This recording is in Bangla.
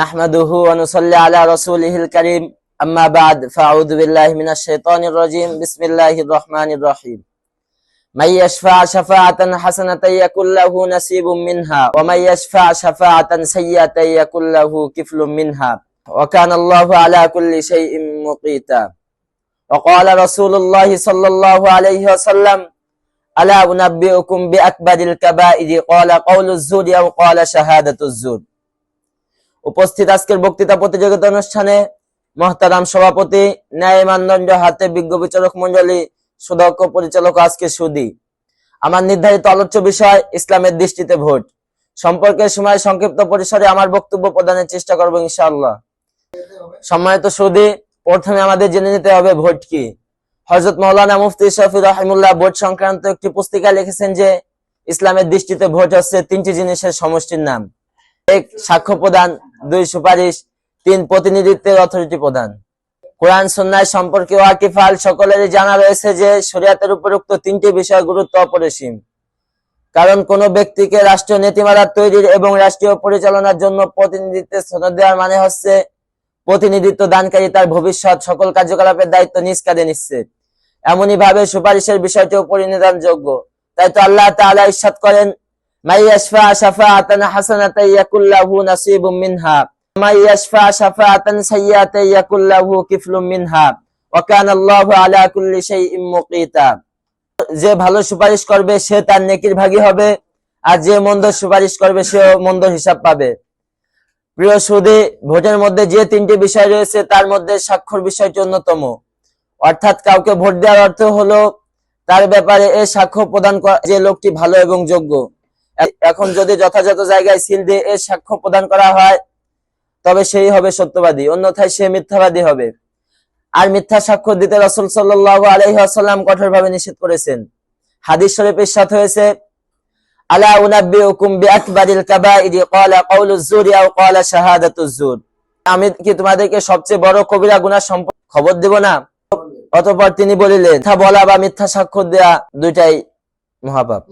نحمده ونصلي على رسوله الكريم. أما بعد فأعوذ بالله من الشيطان الرجيم. بسم الله الرحمن الرحيم. من يشفع شفاعة حسنة يكن له نصيب منها ومن يشفع شفاعة سيئة يكن له كفل منها. وكان الله على كل شيء مقيتا. وقال رسول الله صلى الله عليه وسلم ألا أنبئكم بأكبر الكبائر؟ قال قول الزور أو قال شهادة الزور. উপস্থিত আজকের বক্তৃতা প্রতিযোগিতা অনুষ্ঠানে মহতারাম সভাপতি, ন্যায় মানদণ্ড, হাতে বিজ্ঞ বিচারক মন্ডলী, সুদক্ষ পরিচালক আজকে সুদি। আমার নির্ধারিত আলোচ্য বিষয়, ইসলামের দৃষ্টিতে ভোট। সম্পর্কের সময় সংক্ষিপ্ত পরিসরে আমার বক্তব্য প্রদানের চেষ্টা করব ইনশাআল্লাহ। সম্মানিত সুদি, প্রথমে আমাদের জেনে নিতে হবে ভোট কি। হজরত মৌলানা মুফতি শফি রহিমুল্লাহ ভোট সংক্রান্ত একটি পুস্তিকা লিখেছেন যে, ইসলামের দৃষ্টিতে ভোট হচ্ছে তিনটি জিনিসের সমষ্টির নাম। এক, সাক্ষ্য প্রদান। দুই সুপারিশ, তিন প্রতিনিধিত্বের অথরিটি প্রদান। কোরআন সন্ন্যায় সম্পর্কে ওয়াকিফাল সকলেরই জানা রয়েছে যে শরিয়াতের উপরোক্ত তিনটি বিষয় গুরুত্ব অপরিসীম। কারণ কোন ব্যক্তিকে রাষ্ট্রীয় নীতিমালা তৈরির এবং রাষ্ট্রীয় পরিচালনার জন্য প্রতিনিধিত্বের সনদ দেওয়ার মানে হচ্ছে প্রতিনিধিত্ব দানকারী তার ভবিষ্যৎ সকল কার্যকলাপের দায়িত্ব নিজ কাঁধে নিচ্ছে। এমনই ভাবে সুপারিশের বিষয়টিও পরিণামযোগ্য তাই তো আল্লাহ তাআলা ইরশাদ করেন من يشفع شفاعة حسنة يكون له نصيب منها من يشفع شفاعة سيئة يكون له كفل منها وكان الله على كل شيء مقيتا যে ভালো সুপারিশ করবে, সে তার নেকির ভাগী হবে। আর যে মন্দ সুপারিশ করবে সে মন্দ হিসাব পাবে। প্রিয় সুদে, ভোটের মধ্যে যে তিনটি বিষয় রয়েছে, তার মধ্যে স্বাক্ষর বিষয়টি অন্যতম। অর্থাৎ কাউকে ভোট দেওয়ার অর্থ হলো, তার ব্যাপারে এ সাক্ষ্য প্রদান করা যে লোকটি ভালো এবং যোগ্য। এখন যদি যথাযথ জায়গায় সিল দিয়ে এর সাক্ষ্য প্রদান করা হয়, তবে সেই হবে সত্যবাদী। অন্যথায় সে মিথ্যাবাদী হবে। আর মিথ্যা সাক্ষ্য দিতে রসুল সাল্লাহ আলহিহাসাল্লাম কঠোরভাবে নিষেধ করেছেন। হাদিস শরীফের সাথে হয়েছে, আলা উনাব্বিউকুম বিআকবারিল কাবাইরি ক্বালা কাউলুজ জুরি আও ক্বালা শাহাদাতুজ জুর আমি কি তোমাদেরকে সবচেয়ে বড় কবিরা গুনাহ সম্পর্কে খবর দেব না? অতঃপর তিনি বলিলেন, মিথ্যা বলা বা মিথ্যা সাক্ষ্য দেয়া দুইটাই মহাপাপ।